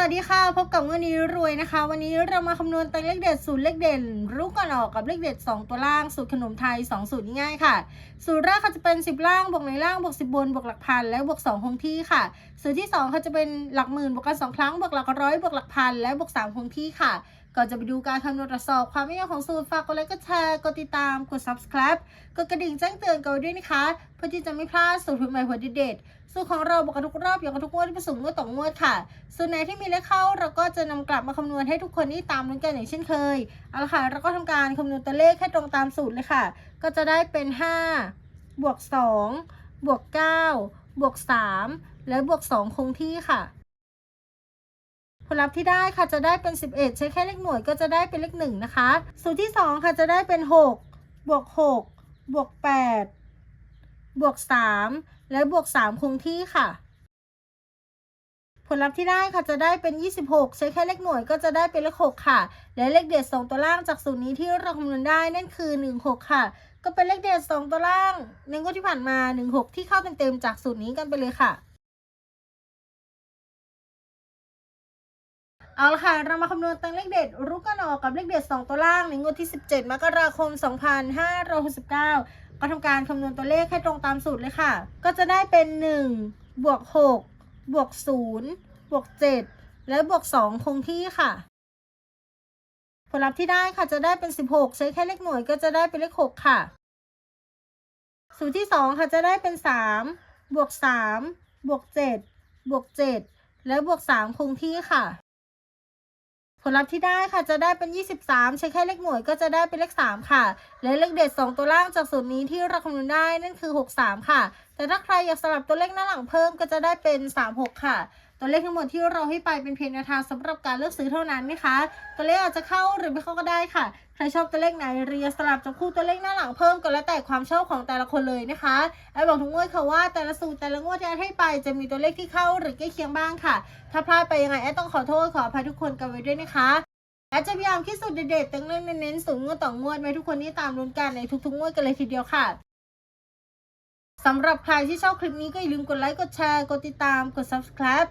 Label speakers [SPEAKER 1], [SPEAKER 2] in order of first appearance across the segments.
[SPEAKER 1] สวัสดีค่ะ พบกับเงินนี้รวยนะคะ วันนี้เรามาคำนวณตังเลขเด็ดสูตรเลขเด่น รู้ก่อนออกกับเลขเด็ด 2 ตัวล่างสูตรขนมไทย 2 สูตรง่ายค่ะ สูตรแรกค่ะจะเป็น 10 ล่างบวกในล่างบวก 10 บนบวกหลักพันและบวก2คงที่ค่ะ สูตรที่2ค่ะจะเป็นหลักหมื่นบวกกัน2ครั้งบวกหลักร้อยบวกหลักพันและบวก3คงที่ค่ะ ก่อนจะไปดูการคำนวณตรวจสอบความไม่ยากของสูตรฝากกดไลค์กดแชร์กดติดตามกด subscribe กดกระดิ่งแจ้งเตือนกันไว้ด้วยนะคะ เพื่อที่จะไม่พลาดสูตรใหม่ๆหัวเด็ดๆสูตรของเราบอกกันทุกรอบอย่างกันทุกงวดที่ผสมงวดต่องวดค่ะ ส่วนไหนที่มีเลขเข้าเราก็จะนำกลับมาคำนวณให้ทุกคนนี่ตามลุ้นกันอย่างเช่นเคยเอาละค่ะเราก็ทำการคำนวณตัวเลขให้ตรงตามสูตรเลยค่ะ ก็จะได้เป็น 5 บวก 2 บวก 9 บวก 3 และบวก 2 คงที่ค่ะ ผลลัพธ์ที่ได้ค่ะจะได้เป็น 11 ใช้แค่เลขหน่วยก็จะได้เป็นเลข1นะคะ สูตรที่ 2 ค่ะจะได้เป็น 6 บวก 6 บวก 8 บวก 3 และบวก 3 คงที่ค่ะ ผลลัพธ์ที่ได้ค่ะจะได้เป็น 26 ใช้แค่เลขหน่วยก็จะได้เป็นเลข 6 ค่ะ และเลขเด็ด2ตัวล่างจากสูตรนี้ที่เราคำนวณได้นั่นคือ 16 ค่ะ ก็เป็นเลขเด็ด2ตัวล่างในงวดที่ผ่านมา 16 ที่เข้าเต็มๆจากสูตรนี้กันไปเลยค่ะ เอาละค่ะ เรามาคำนวณตังเลขเด็ดรู้กันออกกับเลขเด็ด 2 ตัวล่างในงวดที่ 17 มกราคม 2569 ก็ทำการคำนวณตัวเลขให้ตรงตามสูตรเลยค่ะ ก็จะได้เป็น 1 บวก 6 บวก 0 บวก 7 และบวก 2 คงที่ค่ะ ผลลัพธ์ที่ได้ค่ะจะได้เป็น 16 ใช้แค่เลขหน่วยก็จะได้เป็นเลข 6 ค่ะ สูตรที่ 2 ค่ะจะได้เป็น 3 บวก 3 บวก 7 บวก 7 และบวก 3 คงที่ค่ะ ลลัพธ์ที่ได้ค่ะจะได้เป็น 23 ใช้แค่เลขหน่วยก็จะได้เป็นเลข 3 ค่ะ และเลขเด็ด 2 ตัวล่างจากสูตรนี้ที่เราคำนวณได้นั่นคือ 63 ค่ะ แต่ถ้าใครอยากสลับตัวเลขหน้าหลังเพิ่มก็จะได้เป็น 36 ค่ะ ตัวเลขทั้งหมดที่เราให้ไปเป็นเพียงแนวทางสำหรับการเลือกซื้อเท่านั้นนะคะ ตัวเลขอาจจะเข้าหรือไม่เข้าก็ได้ค่ะ ใครชอบตัวเลขไหนเรียสลับจับคู่ตัวเลขหน้าหลังเพิ่มก็แล้วแต่ความชอบของแต่ละคนเลยนะคะไอ้บอกทุกงวดค่ะว่าแต่ละสูตรแต่ละงวดที่แอดให้ไปจะมีตัวเลขที่เข้าหรือใกล้เคียงบ้างค่ะ ถ้าพลาดไปยังไงแอดต้องขอโทษขออภัยทุกคนกันไว้ด้วยนะคะแอดจะพยายามคิดสูตรเด็ดๆตั้งเรื่องเน้นๆสูตรงวดต่องวดไว้ทุกคนที่ตามลุ้นกันในทุกๆงวดกันเลยทีเดียวค่ะสำหรับใครที่ชอบคลิปนี้ก็อย่าลืมกดไลค์ กดแชร์ กดติดตาม กด subscribe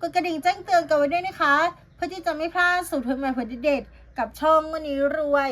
[SPEAKER 1] กดกระดิ่งแจ้งเตือนกันไว้ด้วยนะคะ เพื่อที่จะไม่พลาดสูตรใหม่ๆผลเด็ด กับช่องวันนี้รวย